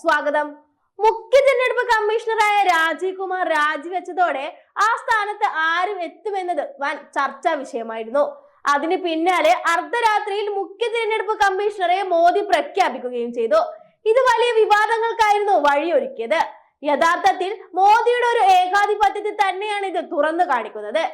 സ്വാഗതം. മുഖ്യ തെരഞ്ഞെടുപ്പ് കമ്മീഷണറായ രാജീവ് കുമാർ രാജിവെച്ചതോടെ ആ സ്ഥാനത്ത് ആരും എത്തുമെന്നത് വൻ ചർച്ചാ വിഷയമായിരുന്നു. അതിന് പിന്നാലെ അർദ്ധരാത്രിയിൽ മുഖ്യ തിരഞ്ഞെടുപ്പ് കമ്മീഷണറെ മോദി പ്രഖ്യാപിക്കുകയും ചെയ്തു. ഇത് വലിയ വിവാദങ്ങൾക്കായിരുന്നു വഴിയൊരുക്കിയത്. യഥാർത്ഥത്തിൽ മോദിയുടെ ഒരു ഏകാധിപത്യത്തെ തന്നെയാണ് ഇത് തുറന്നു കാണിക്കുന്നത്.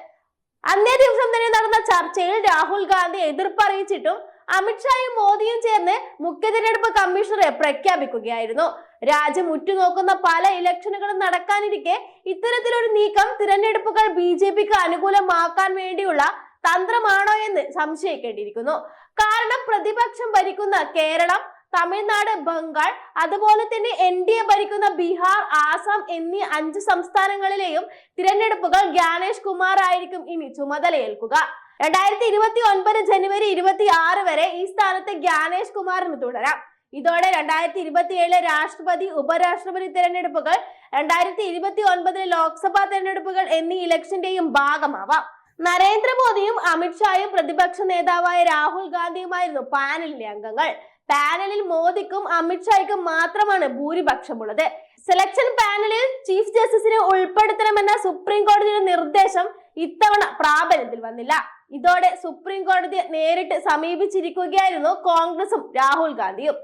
അന്നേ ദിവസം തന്നെ നടന്ന ചർച്ചയിൽ രാഹുൽ ഗാന്ധി എതിർപ്പറിയിച്ചിട്ടും അമിത്ഷായും മോദിയും ചേർന്ന് മുഖ്യ തിരഞ്ഞെടുപ്പ് കമ്മീഷണറെ പ്രഖ്യാപിക്കുകയായിരുന്നു. രാജ്യം ഉറ്റുനോക്കുന്ന പല ഇലക്ഷനുകളും നടക്കാനിരിക്കെ ഇത്തരത്തിലൊരു നീക്കം തിരഞ്ഞെടുപ്പുകൾ ബി ജെ പിക്ക് അനുകൂലമാക്കാൻ വേണ്ടിയുള്ള തന്ത്രമാണോ എന്ന് സംശയിക്കേണ്ടിയിരിക്കുന്നു. കാരണം പ്രതിപക്ഷം ഭരിക്കുന്ന കേരളം തമിഴ്നാട് ബംഗാൾ അതുപോലെ തന്നെ എൻ ഡി എ ഭരിക്കുന്ന ബീഹാർ ആസാം എന്നീ അഞ്ച് സംസ്ഥാനങ്ങളിലെയും തിരഞ്ഞെടുപ്പുകൾ ജ്ഞാനേഷ് കുമാർ ആയിരിക്കും ഇനി ചുമതലയേൽക്കുക. രണ്ടായിരത്തി ഇരുപത്തി ഒൻപത് ജനുവരി ഇരുപത്തി ആറ് വരെ ഈ സ്ഥാനത്ത് ജ്ഞാനേഷ് കുമാറിന് തുടരാം. ഇതോടെ രണ്ടായിരത്തി ഇരുപത്തി ഏഴിലെ രാഷ്ട്രപതി ഉപരാഷ്ട്രപതി തിരഞ്ഞെടുപ്പുകൾ രണ്ടായിരത്തി ഇരുപത്തി ഒൻപതിലെ ലോക്സഭാ തിരഞ്ഞെടുപ്പുകൾ എന്നീ ഇലക്ഷന്റെയും ഭാഗമാവാം. നരേന്ദ്രമോദിയും അമിത്ഷായും പ്രതിപക്ഷ നേതാവായ രാഹുൽ ഗാന്ധിയുമായിരുന്നു പാനലിലെ അംഗങ്ങൾ. പാനലിൽ മോദിക്കും അമിത്ഷായ്ക്കും മാത്രമാണ് ഭൂരിപക്ഷമുള്ളത്. സെലക്ഷൻ പാനലിൽ ചീഫ് ജസ്റ്റിസിനെ ഉൾപ്പെടുത്തണമെന്ന സുപ്രീം കോടതിയുടെ നിർദ്ദേശം ഇത്തവണ പ്രാബല്യത്തിൽ വന്നില്ല. ഇതോടെ സുപ്രീം കോടതിയെ നേരിട്ട് സമീപിച്ചിരിക്കുകയായിരുന്നു കോൺഗ്രസും രാഹുൽ ഗാന്ധിയും.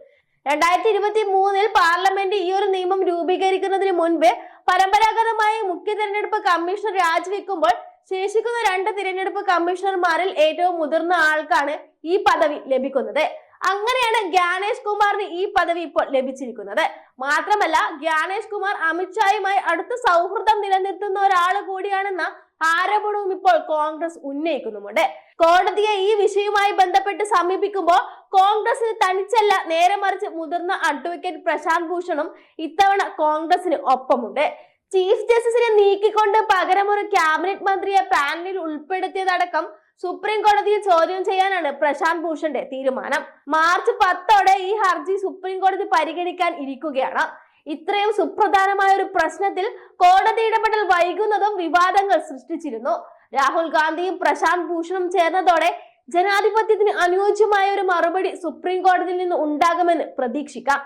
രണ്ടായിരത്തി ഇരുപത്തി മൂന്നിൽ പാർലമെന്റ് ഈ ഒരു നിയമം രൂപീകരിക്കുന്നതിന് മുൻപ് പരമ്പരാഗതമായി മുഖ്യ തിരഞ്ഞെടുപ്പ് കമ്മീഷണർ രാജിവെക്കുമ്പോൾ ശേഷിക്കുന്ന രണ്ട് തിരഞ്ഞെടുപ്പ് കമ്മീഷണർമാരിൽ ഏറ്റവും മുതിർന്ന ആൾക്കാണ് ഈ പദവി ലഭിക്കുന്നത്. അങ്ങനെയാണ് ഗ്യാനേഷ് കുമാറിന് ഈ പദവി ഇപ്പോൾ ലഭിച്ചിരിക്കുന്നത്. മാത്രമല്ല ഗ്യാനേഷ് കുമാർ അമിത്ഷായുമായി അടുത്ത സൗഹൃദം നിലനിർത്തുന്ന ഒരാൾ കൂടിയാണെന്ന ആരോപണവും ഇപ്പോൾ കോൺഗ്രസ് ഉന്നയിക്കുന്നുമുണ്ട്. കോടതിയെ ഈ വിഷയവുമായി ബന്ധപ്പെട്ട് സമീപിക്കുമ്പോൾ കോൺഗ്രസിന് തനിച്ചല്ല നേരെ മറിച്ച് മുതിർന്ന അഡ്വക്കേറ്റ് പ്രശാന്ത് ഭൂഷണും ഇത്തവണ കോൺഗ്രസിന് ഒപ്പമുണ്ട്. ചീഫ് ജസ്റ്റിസിനെ നീക്കിക്കൊണ്ട് പകരം ഒരു ക്യാബിനറ്റ് മന്ത്രിയെ പാനലിൽ ഉൾപ്പെടുത്തിയതടക്കം സുപ്രീം കോടതിയിൽ ചോദ്യം ചെയ്യാനാണ് പ്രശാന്ത് ഭൂഷന്റെ തീരുമാനം. മാർച്ച് പത്തോടെ ഈ ഹർജി സുപ്രീം കോടതി പരിഗണിക്കാൻ ഇരിക്കുകയാണ്. ഇത്രയും സുപ്രധാനമായ ഒരു പ്രശ്നത്തിൽ കോടതി ഇടപെടൽ വൈകുന്നതും വിവാദങ്ങൾ സൃഷ്ടിച്ചിരുന്നു. രാഹുൽ ഗാന്ധിയും പ്രശാന്ത് ഭൂഷണും ചേർന്നതോടെ ജനാധിപത്യത്തിന് അനുയോജ്യമായ ഒരു മറുപടി സുപ്രീം കോടതിയിൽ നിന്ന് ഉണ്ടാകുമെന്ന് പ്രതീക്ഷിക്കാം.